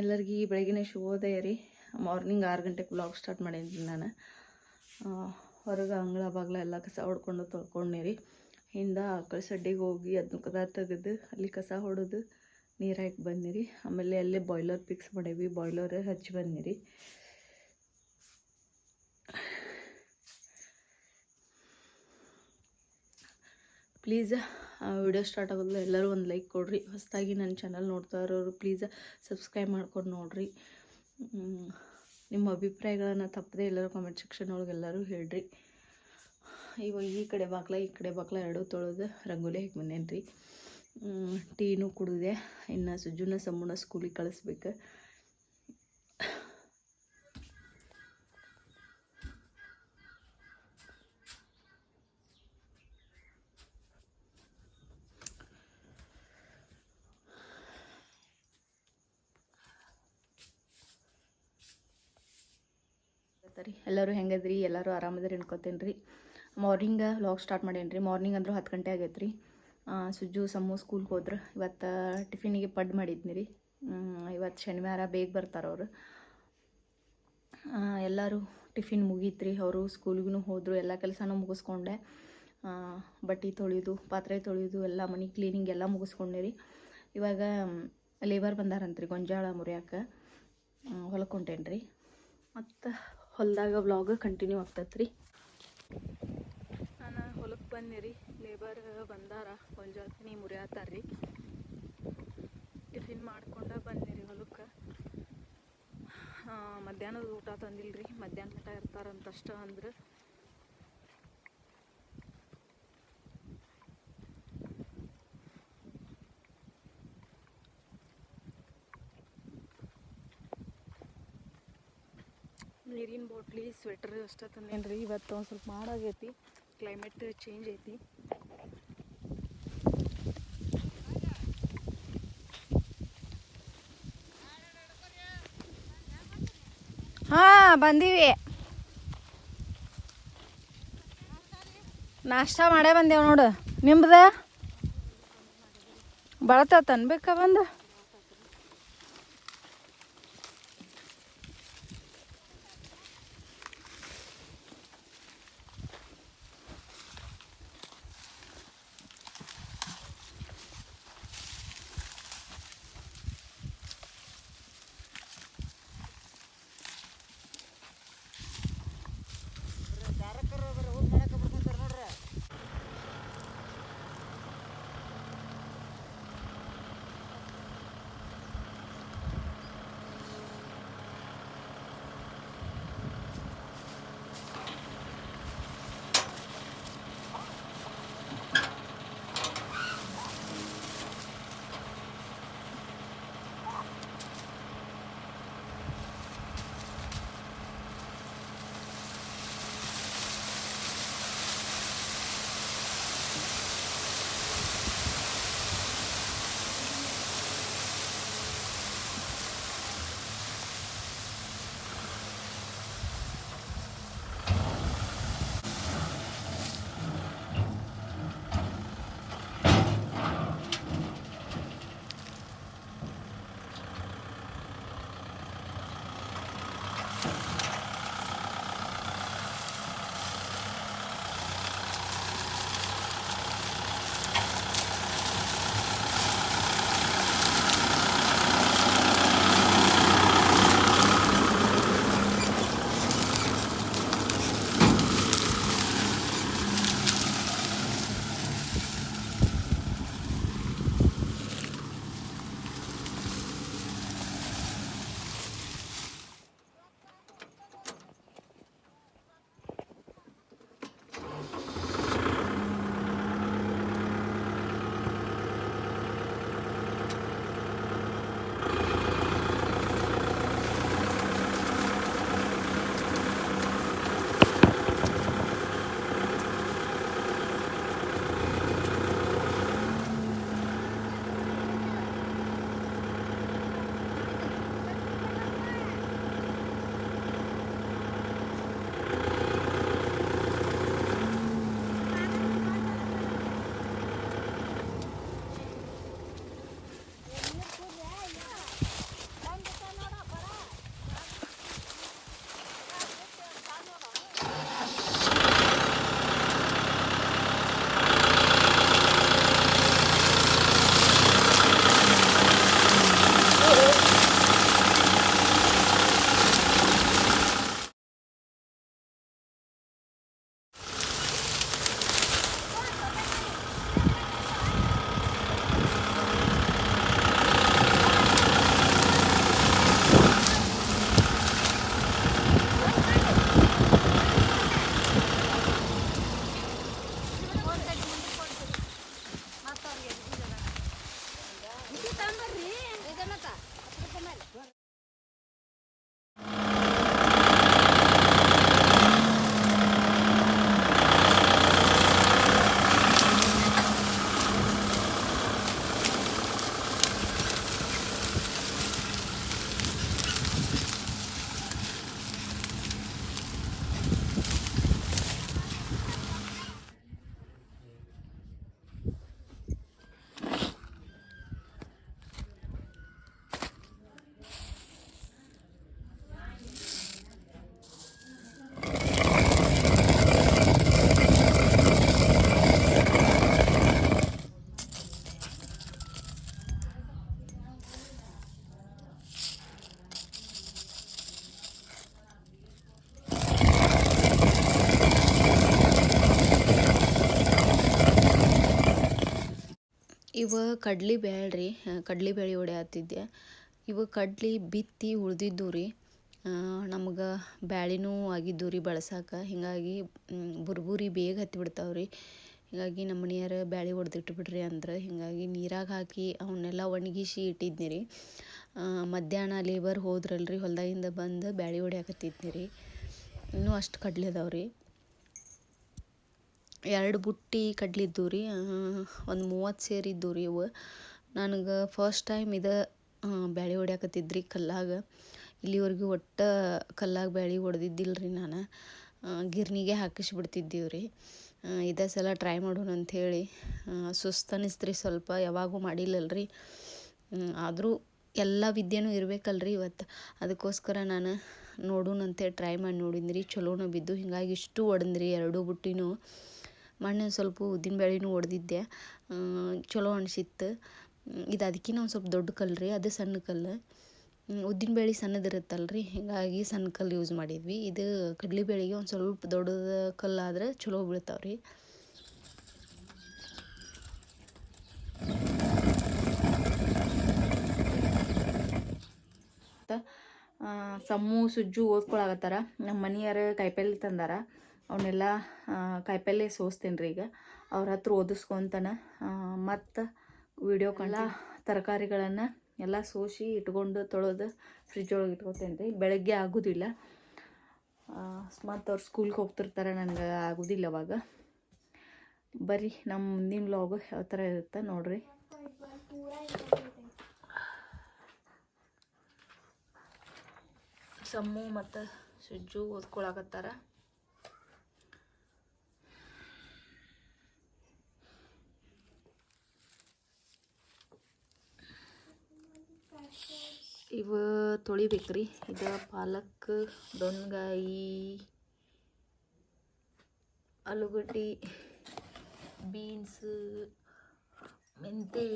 ಎಲ್ಲರಿಗೂ ಬೆಳಗಿನ ಶುಭೋದಯ ರೀ. ಮಾರ್ನಿಂಗ್ ಆರು ಗಂಟೆಗೆ ಬ್ಲಾಗ್ ಸ್ಟಾರ್ಟ್ ಮಾಡಿದ್ದೀನಿ ನಾನು. ಹೊರಗೆ ಅಂಗಳ ಬಾಗ್ಲ ಎಲ್ಲ ಕಸ ಹೊಡ್ಕೊಂಡು ತೊಳ್ಕೊಂಡೆ ರೀ. ಹಿಂದೆ ಆಕಳ ಸಡ್ಡಿಗೆ ಹೋಗಿ ಅದನ್ನ ಕದ ತೆಗೆದು ಅಲ್ಲಿ ಕಸ ಹೊಡೆದು ನೀರು ಹಾಕಿ ಬಂದಿರಿ ಆಮೇಲೆ ಅಲ್ಲೇ ಬಾಯ್ಲರ್ ಫಿಕ್ಸ್ ಮಾಡೇವಿ. ಬಾಯ್ಲರ್ ಹಚ್ಚಿ ಬಂದಿರಿ ಪ್ಲೀಸ್ ವಿಡಿಯೋ ಸ್ಟಾರ್ಟ್ ಆಗೋದಿಲ್ಲ ಎಲ್ಲರೂ ಒಂದು ಲೈಕ್ ಕೊಡ್ರಿ. ಹೊಸದಾಗಿ ನನ್ನ ಚಾನಲ್ ನೋಡ್ತಾ ಇರೋರು ಪ್ಲೀಸ್ ಸಬ್ಸ್ಕ್ರೈಬ್ ಮಾಡ್ಕೊಂಡು ನೋಡಿರಿ. ನಿಮ್ಮ ಅಭಿಪ್ರಾಯಗಳನ್ನು ತಪ್ಪದೆ ಎಲ್ಲರೂ ಕಾಮೆಂಟ್ ಸೆಕ್ಷನ್ ಒಳಗೆ ಎಲ್ಲರೂ ಹೇಳ್ರಿ. ಇವಾಗ ಈ ಕಡೆ ಬಾಗ್ಲ ಈ ಕಡೆ ಬಾಗ್ಲ ಎರಡು ತೊಳೆದು ರಂಗೋಲಿ ಹಾಕಿ ಬಂದೇನಿ ರೀ ಟೀನು ಕುಡಿದೆ ಇನ್ನು ಸುಜ್ಜುನ ಸಮ್ಮುನ ಸ್ಕೂಲಿಗೆ ಕಳಿಸ್ಬೇಕು. ಎಲ್ಲರೂ ಹೆಂಗದ್ರಿ? ಎಲ್ಲರೂ ಆರಾಮದ್ರಿ ಅನ್ಕೋತೇನೆ ರೀ ಮಾರ್ನಿಂಗ್ ಲಾಗ್ ಸ್ಟಾರ್ಟ್ ಮಾಡೇನಿ ರೀ ಮಾರ್ನಿಂಗ್ ಅಂದ್ರೂ ಹತ್ತು ಗಂಟೆ ಆಗೈತೆ ರೀ ಸುಜ್ಜು ಸಮ್ಮು ಸ್ಕೂಲ್ಗೆ ಹೋದ್ರೆ. ಇವತ್ತು ಟಿಫಿನಿಗೆ ಪಡ್ ಮಾಡಿದ್ನಿ ರೀ. ಇವತ್ತು ಶನಿವಾರ ಬೇಗ ಬರ್ತಾರೆ ಅವರು. ಎಲ್ಲರೂ ಟಿಫಿನ್ ಮುಗೀತ್ರಿ. ಅವರು ಸ್ಕೂಲ್ಗೂ ಹೋದರು. ಎಲ್ಲ ಕೆಲಸನೂ ಮುಗಿಸ್ಕೊಂಡೆ. ಬಟ್ಟೆ ತೊಳೆಯೋದು ಪಾತ್ರೆ ತೊಳೆಯೋದು ಎಲ್ಲ ಮನೆ ಕ್ಲೀನಿಂಗ್ ಎಲ್ಲ ಮುಗಿಸ್ಕೊಂಡೆ ರೀ. ಇವಾಗ ಲೇಬರ್ ಬಂದಾರಂತ್ರಿ. ಗೊಂಜಾಳ ಮುರಿಯಾಕ ಹೊಲಕ್ಕೆ ರೀ ಮತ್ತು ಹೊಲದಾಗ ಬ್ಲಾಗ್ ಕಂಟಿನ್ಯೂ ಆಗ್ತೈತೆ ರೀ ನಾನು ಹೊಲಕ್ಕೆ ಬಂದೆ ರೀ ಲೇಬರ್ ಬಂದಾರ ಗೊಂಜಾಳ ನೀ ಮುರಿಯಾತಾರ ರೀ ಟಿಫಿನ್ ಮಾಡ್ಕೊಂಡು ಬಂದೆ ರೀ ಹೊಲಕ್ಕೆ ಮಧ್ಯಾಹ್ನದ ಊಟ ತಂದಿಲ್ಲ ರೀ ಮಧ್ಯಾಹ್ನ ಊಟ ಇರ್ತಾರಂತಷ್ಟು ಅಂದ್ರೆ. ನೀರಿನ ಬಾಟ್ಲಿ ಸ್ವೆಟ್ರ್ ಅಷ್ಟೇ ತಂದೇನು ರೀ ಇವತ್ತು ಒಂದು ಸ್ವಲ್ಪ ಮಾಡಾಗೈತಿ. ಕ್ಲೈಮೇಟ್ ಚೇಂಜ್ ಐತಿ. ಹಾ, ಬಂದೀವಿ. ನಾಷ್ಟ ಮಾಡೇ ಬಂದೇವ್ ನೋಡು. ನಿಮ್ದ? ಬಳತ ಅನ್ಬೇಕ ಬಂದು? ತಗೊಂಬರ್ರಿ. ಇದನ್ನ ಇವ ಕಡ್ಲಿ ಬ್ಯಾಳೆ ರೀ ಕಡ್ಲಿ ಬೇಳೆ ಹೊಡ್ಯಾತಿದ್ದೆ ಇವ ಕಡ್ಲಿ ಬಿತ್ತಿ ಉಳ್ದಿದ್ದು ರೀ ನಮ್ಗೆ ಬ್ಯಾಳಿನೂ ಆಗಿದ್ದು ರೀ ಬಳಸಾಕ. ಹೀಗಾಗಿ ಬುರ್ಬುರಿ ಬೇಗ ಹತ್ತಿಬಿಡ್ತಾವೆ ರೀ. ಹೀಗಾಗಿ ನಮ್ಮ ಮನೆಯವ್ರು ಬ್ಯಾಳಿ ಹೊಡೆದಿಟ್ಟು ಬಿಡ್ರಿ ಅಂದ್ರೆ, ಹೀಗಾಗಿ ನೀರಾಗ ಹಾಕಿ ಅವನ್ನೆಲ್ಲ ಒಣಗಿಸಿ ಇಟ್ಟಿದ್ನಿ ರೀ. ಮಧ್ಯಾಹ್ನ ಲೇಬರ್ ಹೋದ್ರಲ್ರಿ, ಹೊಲ್ದಾಗಿಂದ ಬಂದು ಬ್ಯಾಳಿ ಹೊಡೆಯಕತ್ತಿದ್ನಿ ರೀ. ಇನ್ನೂ ಅಷ್ಟು ಕಡ್ಲೆ ಅದಾವೆ ರೀ. ಎರಡು ಬುಟ್ಟಿ ಕಡ್ಲಿದ್ದು ರೀ. ಒಂದು ಮೂವತ್ತು ಸೇರಿದ್ದು ರೀ ಇವು. ನನಗೆ ಫಸ್ಟ್ ಟೈಮ್ ಇದು ಬ್ಯಾಳಿ ಹೊಡ್ಯಾಕತ್ತಿದ್ರಿ ಕಲ್ಲಾಗ. ಇಲ್ಲಿವರೆಗೂ ಒಟ್ಟು ಕಲ್ಲಾಗ ಬ್ಯಾಳಿ ಹೊಡೆದಿದ್ದಿಲ್ಲ ರೀ ನಾನು ಗಿರ್ನಿಗೆ ಹಾಕಿಸ್ಬಿಡ್ತಿದ್ದೀವಿ ರೀ. ಇದೇ ಸಲ ಟ್ರೈ ಮಾಡೋಣ ಅಂಥೇಳಿ ಸುಸ್ತು ಅನಿಸ್ತ್ರಿ ಸ್ವಲ್ಪ, ಯಾವಾಗೂ ಮಾಡಿಲ್ಲಲ್ರಿ. ಆದರೂ ಎಲ್ಲ ವಿದ್ಯೆನೂ ಇರಬೇಕಲ್ರಿ ಇವತ್ತು. ಅದಕ್ಕೋಸ್ಕರ ನಾನು ನೋಡೋಣಂತೇಳಿ ಟ್ರೈ ಮಾಡಿ ನೋಡಿದ್ರಿ ಚಲೋನ ಬಿದ್ದು ಹಿಂಗಾಗಿ ಇಷ್ಟು ಒಡಂದ್ರಿ ಎರಡೂ ಬುಟ್ಟಿನೂ. ಮೊನ್ನೆ ಸ್ವಲ್ಪ ಉದ್ದಿನ ಬೇಳೆನೂ ಹೊಡೆದಿದ್ದೆ ಚಲೋ ಅನಿಸಿತ್ತು. ಇದು ಅದಕ್ಕಿಂತ ಒಂದು ಸ್ವಲ್ಪ ದೊಡ್ಡ ಕಲ್ಲು ರೀ, ಅದು ಸಣ್ಣ ಕಲ್ಲು. ಉದ್ದಿನ ಬೇಳೆ ಸಣ್ಣದಿರುತ್ತಲ್ರಿ ಹೀಗಾಗಿ ಸಣ್ಣ ಕಲ್ಲು ಯೂಸ್ ಮಾಡಿದ್ವಿ. ಇದು ಕಡ್ಲಿ ಬೇಳೆಗೆ ಒಂದು ಸ್ವಲ್ಪ ದೊಡ್ಡದ ಕಲ್ಲಾದ್ರೆ ಚಲೋ ಬೀಳ್ತಾವೆ ರೀ. ಸಮ್ಮು ಸುಜ್ಜು ಓದ್ಕೊಳಕತ್ತಾರ ನಮ್ಮ ಮನೆಯವರು ಕಾಯಿಪಲ್ಲೆ ತಂದಾರ. ಅವನ್ನೆಲ್ಲ ಕಾಯಿಪಲ್ಲೆ ಸೋಸ್ತೀನಿ ರೀ ಈಗ. ಅವ್ರ ಹತ್ರ ಓದಿಸ್ಕೊತಾನೆ ಮತ್ತು ವಿಡಿಯೋ ಕಾಲ ತರಕಾರಿಗಳನ್ನು ಎಲ್ಲ ಸೋಸಿ ಇಟ್ಕೊಂಡು ತೊಳೆದು ಫ್ರಿಜ್ ಒಳಗೆ ಇಟ್ಕೊತೇನೆ ರೀ ಬೆಳಗ್ಗೆ ಆಗೋದಿಲ್ಲ. ಮತ್ತು ಅವ್ರು ಸ್ಕೂಲ್ಗೆ ಹೋಗ್ತಿರ್ತಾರೆ ನನಗೆ ಆಗೋದಿಲ್ಲ ಅವಾಗ. ಬರೀ ನಮ್ಮ ಮುಂದಿನ ವ್ಲಾಗ್ ಯಾವ ಥರ ಇರುತ್ತೆ ನೋಡ್ರಿ. ಸಮ್ಮು ಮತ್ತು ಸುಜ್ಜು ಓದ್ಕೊಳಕತ್ತಾರ. ಇವು ತೊಳಿಬೇಕ್ರಿ ಇದು ಪಾಲಕ್ ದೊನ್ಗಾಯಿ ಆಲೂಗಡ್ಡೆ ಬೀನ್ಸ್ ಮೆಂತೆ